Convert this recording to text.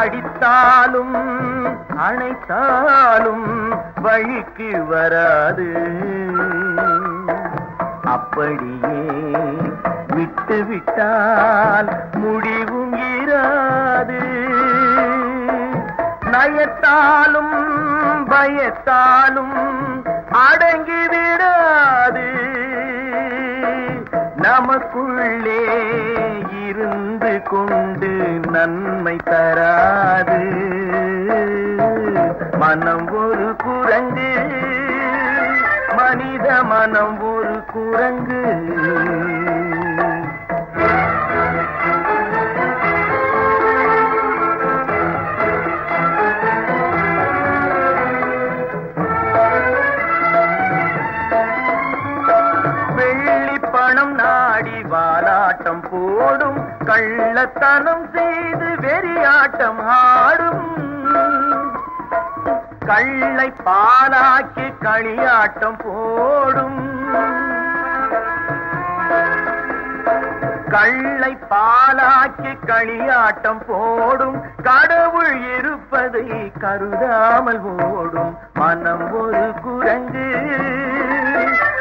அடித்தாலும் அணைத்தாலும் வழிக்கு வராது. அப்படியே விட்டு விட்டால் முடிவும் இராது. நயத்தாலும் பயத்தாலும் அடங்கிவிடாது நமக்குள்ளே இருந்து கொண்டு நன்மை தராது. மனம் ஒரு குரங்கு மனித மனம் ஒரு குரங்கு. வெள்ளி பணம் நான் ஆடி வாலாட்டம் போடும் கள்ளத்தனம் செய்து வெறியாட்டம் ஆடும். கள்ளை பாலாக்கி களியாட்டம் போடும். கள்ளை பாலாக்கி களியாட்டம் போடும். கடவுள் இருப்பதை கருதாமல் ஓடும். மனம் ஒரு குரங்கு